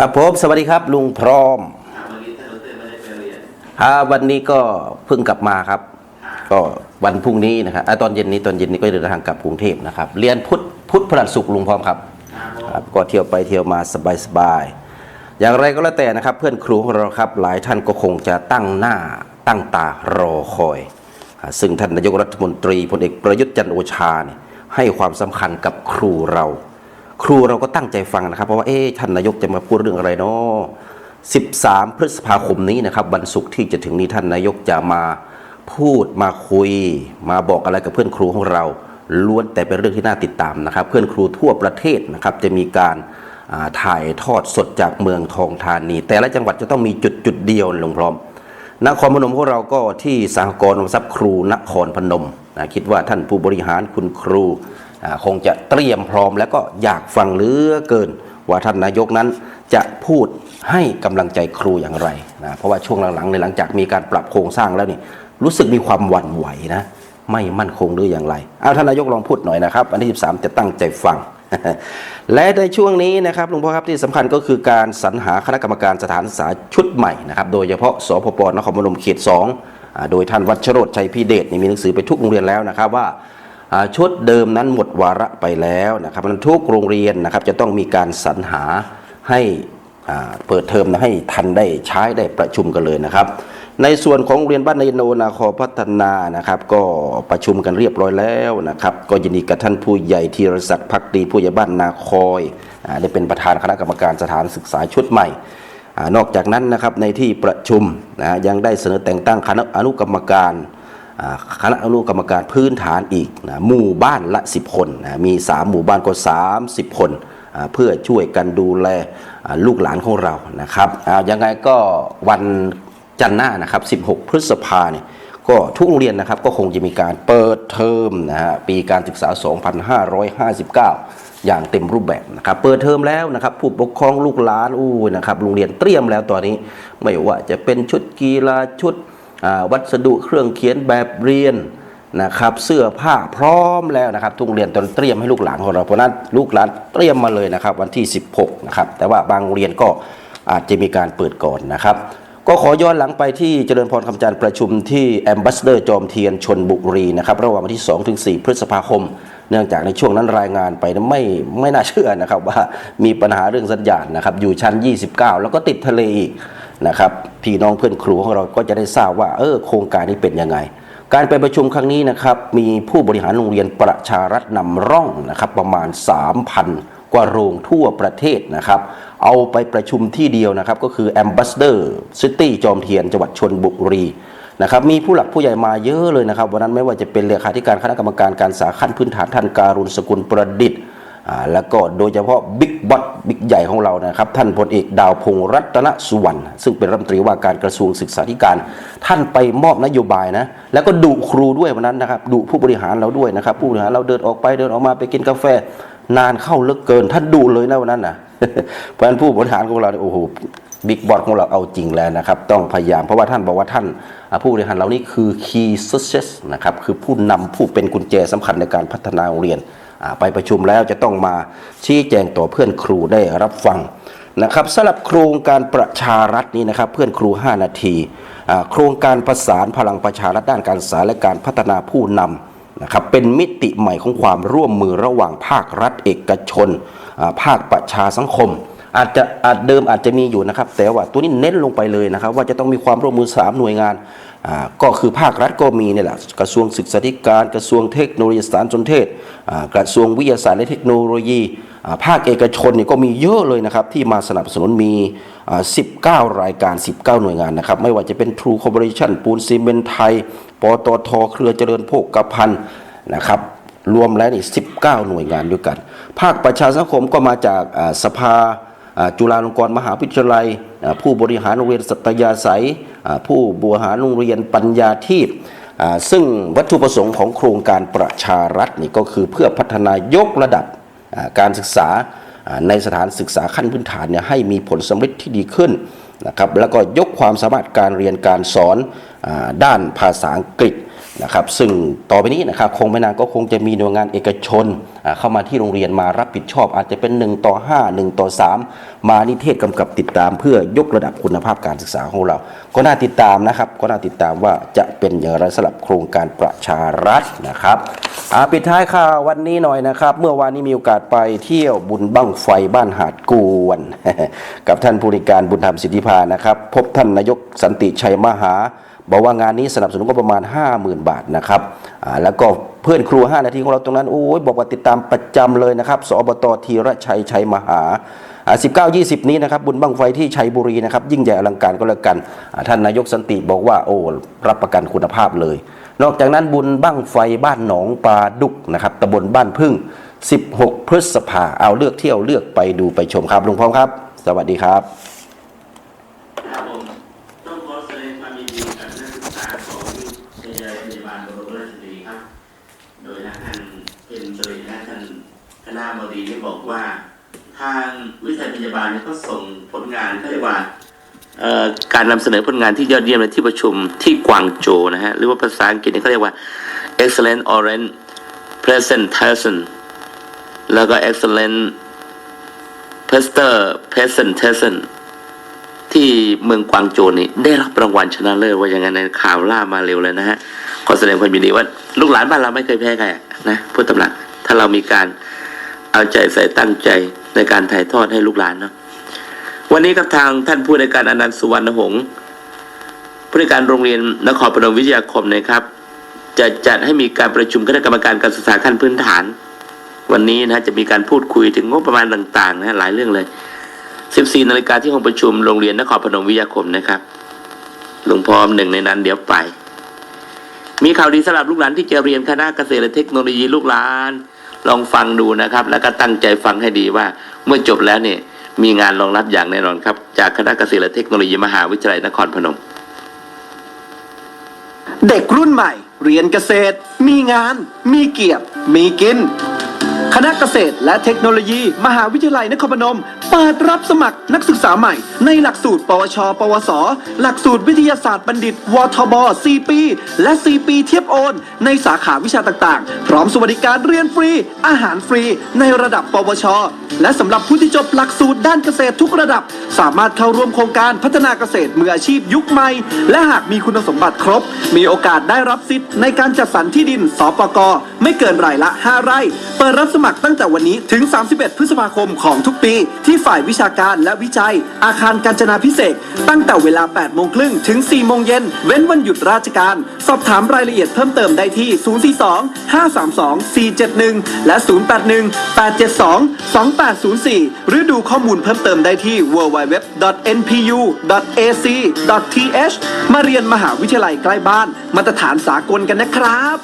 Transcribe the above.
ครับผมสวัสดีครับ ลุงพร้อมวันนี้ท่านดรไม่ได้ไปเรียนอ่าวันนี้ก็เพิ่งกลับมาครับ ก็วันพรุ่งนี้นะครับอตอนเย็นนี้ตอนเย็นนี้ก็เดินทางกลับกรุงเทพนะครับ เรียนพุทธพุทธพฤหัสศุกร์ลุงพร้อมครับครับ ก็เที่ยวไปเที่ยวมาสบายๆอย่างไรก็แล้วแต่นะครับ เพื่อนครูของเราครับ หลายท่านก็คงจะตั้งหน้าตั้งตารอคอย ซึ่งท่านนายกรัฐมนตรีพลเอกประยุทธ์จันโอชาเนี่ยให้ความสำคัญกับครูเรา ครูเราก็ตั้งใจฟังนะครับ เพราะว่าเอ๊ะท่านนายกจะมาพูดเรื่องอะไรเนาะ13 พฤษภาคมนี้นะครับ วันศุกร์ที่จะถึงนี้ท่านนายกจะมาพูดมาคุย มาบอกอะไรกับเพื่อนครูของเรา ล้วนแต่เป็นเรื่องที่น่าติดตามนะครับ เพื่อนครูทั่วประเทศนะครับ จะมีการาถ่ายทอดสดจากเมืองทองธานี แต่ละจังหวัดจะต้องมีจุดจุดเดียวลงพร้อมนครพนมของเราก็ที่สหกรณ์อมทรัพย์ครูนครพนมนะคิดว่าท่านผู้บริหารคุณครู คงจะเตรียมพร้อมแล้วก็อยากฟังเหลือเกิน ว่าท่านนายกนั้นจะพูดให้กำลังใจครูอย่างไรนะเพราะว่าช่วงหลังๆในหลังจากมีการปรับโครงสร้างแล้วนี่รู้สึกมีความหวั่นไหวนะไม่มั่นคงหรืออย่างไรเอาท่านนายกลองพูดหน่อยนะครับวันที่13 จะตั้งใจฟัง และในช่วงนี้นะครับหลวงพ่อครับที่สำคัญก็คือการสรรหาคณะกรรมการสถานศึกษาชุดใหม่นะครับโดยเฉพาะสพปนครพนมเขต2อ่าโดยท่านวัชโรธชัยพิเดชนี่มีหนังสือไปทุกโรงเรียนแล้วนะครับว่า ชุดเดิมนั้นหมดวาระไปแล้วนะครับเพราะฉะนั้นทุกโรงเรียนนะครับจะต้องมีการสรรหาให้เปิดเทอมนะให้ทันได้ใช้ได้ประชุมกันเลยนะครับ ในส่วนของโรงเรียนบ้านนายโนนาคอพัฒนานะครับ ก็ประชุมกันเรียบร้อยแล้วนะครับ ก็ยินดีกับท่านผู้ใหญ่ธีรศักดิ์พักดีผู้ใหญ่บ้านนาคอยอได้เป็นประธานคณะกรรมการสถานศึกษาชุดใหม่อนอกจากนั้นนะครับในที่ประชุมนะยังได้เสนอแต่งตั้งคณะอนุกรรมการ คณะอนุกรรมการพื้นฐานอีกนะหมู่บ้านละ 10 คนนะมี 3 หมู่บ้านก็ 30 คนอ่าเพื่อช่วยกันดูแลลูกหลานของเรานะครับยังไงก็วันจันทร์หน้านะครับ 16 พฤษภาเนี่ยก็ทุกโรงเรียนนะครับก็คงจะมีการเปิดเทอมนะฮะปีการศึกษา 2559 อย่างเต็มรูปแบบนะครับเปิดเทอมแล้วนะครับผู้ปกครองลูกหลานอู้นะครับโรงเรียนเตรียมแล้วตอนนี้ ไม่ว่าจะเป็นชุดกีฬาชุด วัสดุเครื่องเขียนแบบเรียนนะครับเสื้อผ้าพร้อมแล้วนะครับทุกเรียนตอนเตรียมให้ลูกหลานของเราเพราะนั้นลูกหลานเตรียมมาเลยนะครับวันที่ 16นะครับแต่ว่าบางเรียนก็อาจจะมีการเปิดก่อนนะครับ ก็ขอย้อนหลังไปที่เจริญพรคำจันทร์ประชุมที่แอมบ s สเดอร์จอมเทียนชนบุรีนะครับระหว่างวันที่2ถึง4พฤษภาคม เนื่องจากในช่วงนั้นรายงานไปนะไม่ไม่น่าเชื่อนะครับว่ามีปัญหาเรื่องสัญญาณนะครับอยู่ชั้น 29 แล้วก็ติดทะเลอีก นะครับพี่น้องเพื่อนครูของเราก็จะได้ทราบว่าเออโครงการนี้เป็นยังไง การไปประชุมครั้งนี้นะครับมีผู้บริหารโรงเรียนประชารัฐนำร่องนะครับประมาณ 3,000 กว่าโรงทั่วประเทศนะครับ เอาไปประชุมที่เดียวนะครับก็คือ Ambassador City จอมเทียนจังหวัดชนบุรีนะครับมีผู้หลักผู้ใหญ่มาเยอะเลยนะครับ วันนั้นไม่ว่าจะเป็นเลขาธิการคณะกรรมการการสาขั้นพื้นฐานท่านการุณสกุลประดิษฐ์ แล้วก็โดยเฉพาะบิ๊กบอสบิ๊กใหญ่ของเรานะครับ ท่านพลเอกดาวพงษ์รัตนสุวรรณซึ่งเป็นรัฐมนตรีว่าการกระทรวงศึกษาธิการ ท่านไปมอบนโยบายนะ แล้วก็ดุครูด้วยวันนั้นนะครับดุผู้บริหารเราด้วยนะครับ ผู้บริหารเราเดินออกไปเดินออกมาไปกินกาแฟ นานเข้าเหลือเกิน ท่านดุเลยนะวันนั้นนะเพราะฉะนั้นผู้บริหารของเราโอ้โหบิ๊กบอสของเราเอาจริงแล้วนะครับ ต้องพยายามเพราะว่าท่านบอกว่าท่าน ผู้บริหารเรานี่คือ key success นะครับคือผู้นำผู้เป็นกุญแจสำคัญในการพัฒนาโรงเรียน ไปประชุมแล้วจะต้องมาชี้แจงต่อเพื่อนครูได้รับฟังนะครับสำหรับโครงการประชารัฐนี้นะครับเพื่อนครู 5 นาที โครงการประสานพลังประชารัฐด้านการศึกษาและการพัฒนาผู้นำนะครับเป็นมิติใหม่ของความร่วมมือระหว่างภาครัฐเอกชน ภาคประชาสังคม อาจจะอาจเดิมอาจจะมีอยู่นะครับ แต่ว่าตัวนี้เน้นลงไปเลยนะครับ ว่าจะต้องมีความร่วมมือ 3 หน่วยงานก็คือภาครัฐก็มีนี่แหละกระทรวงศึกษาธิการ กระทรวงเทคโนโลยีสารสนเทศกระทรวงวิทยาศาสตร์และเทคโนโลยี ภาคเอกชนเนี่ยก็มีเยอะเลยนะครับ ที่มาสนับสนุนมี 19 รายการ 19 หน่วยงานนะครับ ไม่ว่าจะเป็น True Corporation ปูนซีเมนต์ไทยปตทเครือเจริญโภคภัณฑ์นะครับรวมแล้วนี่19 หน่วยงานด้วยกัน ภาคประชาสังคมก็มาจากสภา จุฬาลงกรณ์มหาวิทยาลัย ผู้บริหารโรงเรียนสัตยาสายผู้บริหารโรงเรียนปัญญาทีพอ่ซึ่งวัตถุประสงค์ของโครงการประชารัฐนี่ก็คือเพื่อพัฒนายกระดับการศึกษาในสถานศึกษาขั้นพื้นฐานเนี่ยให้มีผลสำเร็จที่ดีขึ้นนะครับแล้วก็ยกความสามารถการเรียนการสอนอด้านภาษาอังกฤษ นะครับซึ่งต่อไปนี้นะครับคงไม่นานก็คงจะมีหน่วยงานเอกชนเข้ามาที่โรงเรียนมารับผิดชอบ อาจจะเป็น 1 ต่อ 5 1 ต่อ 3 มานิเทศกำกับติดตามเพื่อยกระดับคุณภาพการศึกษาของเรา ก็น่าติดตามนะครับ ก็น่าติดตามว่าจะเป็นอย่างไรสำหรับโครงการประชารัฐนะครับอ่าปิดท้ายข่าววันนี้หน่อยนะครับ เมื่อวานนี้มีโอกาสไปเที่ยวบุญบั้งไฟบ้านหาดกวนกับท่านผู้ในวยการบุญธรรมสิทธิพานะครับ พบท่านนายกสันติชัยมหา บอกว่างานนี้สนับสนุนก็ประมาณ 50,000 บาทนะครับแล้วก็เพื่อนครัว 5 นาทีของเราตรงนั้นโอ้ยบอกว่าติดตามประจำเลยนะครับสอบตทีระชัยชัยมหาอ่า19 20 นี้นะครับบุญบั้งไฟที่ชัยบุรีนะครับยิ่งใหญ่อลังการก็แล้วกัน ท่านนายกสันติบอกว่าโอ้รับประกันคุณภาพเลย นอกจากนั้นบุญบั้งไฟบ้านหนองปลาดุกนะครับตำบลบ้านพึ่ง 16 พฤษภาเอาเลือกเที่ยวเลือกไปดูไปชมครับลุงพร้อมครับ สวัสดีครับผมต้องขอแสดงความยินดีกับนักศึกษาของวิทยาลัยพยาบาลบรมราชชนนีครับ โดยท่านเป็นสริและท่านคณะบดีได้บอก ว่าทางวิทยาพยาบาลเนี่ยก็ส่งผลงานเขาเรียกว่าการนำเสนอผลงานที่ยอดเยี่ยมในที่ประชุมที่กวางโจนะฮะหรือว่าภาษาอังกฤษเนี่ยเขาเรียกว่า excellent orange presentation แล้วก็ excellent poster presentation ที่เมืองกวางโจนี่ได้รับรางวัลชนะเลิศว่าอย่างนั้นในข่าวล่ามาเร็วเลยนะฮะขอแสดงความยินดีว่า ลูกหลานบ้านเราไม่เคยแพ้ใครนะพูดตำหนักถ้าเรามีการ เอาใจใส่ตั้งใจในการถ่ายทอดให้ลูกหลานเนาะวันนี้กับทางท่านผู้ในการอนันต์สุวรรณหงษ์ผู้ในการโรงเรียนนครพนมวิทยาคมนะครับ จะจัดให้มีการประชุมคณะกรรมการการศึกษาขั้นพื้นฐาน วันนี้นะจะมีการพูดคุยถึงงบประมาณต่างๆนะฮะหลายเรื่องเลย 14นาฬิกาที่ห้องประชุมโรงเรียนนครพนมวิทยาคมนะครับหลวงพ่อหนึ่งในนั้นเดี๋ยวไป มีข่าวดีสำหรับลูกหลานที่จะเรียนคณะเกษตรและเทคโนโลยีลูกหลาน ลองฟังดูนะครับ แล้วก็ตั้งใจฟังให้ดีว่า เมื่อจบแล้วเนี่ยมีงานรองรับอย่างแน่นอนครับ จากคณะเกษตรและเทคโนโลยีมหาวิทยาลัยนครพนม เด็กรุ่นใหม่ เรียนเกษตร มีงาน มีเกียรติมีกิน คณะเกษตรและเทคโนโลยี มหาวิทยาลัยนครพนม เปิดรับสมัครนักศึกษาใหม่ ในหลักสูตร ปวช ปวส หลักสูตรวิทยาศาสตร์บัณฑิต วทบ 4 ปี และ 4 ปีเทียบโอน ในสาขาวิชาต่างๆ พร้อมสวัสดิการเรียนฟรี อาหารฟรี ในระดับ ปวช และสำหรับผู้ที่จบหลักสูตรด้านเกษตรทุกระดับ สามารถเข้าร่วมโครงการพัฒนาเกษตรมืออาชีพยุคใหม่ และหากมีคุณสมบัติครบ มีโอกาสได้รับสิทธิ์ในการจัดสรรที่ดิน สปก ไม่เกินรายละ 5 ไร่ เปิดรับสมัครตั้งแต่วันนี้ถึง 31 พฤษภาคมของทุกปี ที่ฝ่ายวิชาการและวิจัย อาคารการจนาพิเศษตั้งแต่เวลา 8 โมงครึ่งถึง 4 โมงเย็น เว้นวันหยุดราชการ สอบถามรายละเอียดเพิ่มเติมได้ที่ 042 532 471 และ 081 872 2804 หรือดูข้อมูลเพิ่มเติมได้ที่ www.npu.ac.th มาเรียนมหาวิทยาลัยใกล้บ้าน มาตรฐานสากลกันนะครับ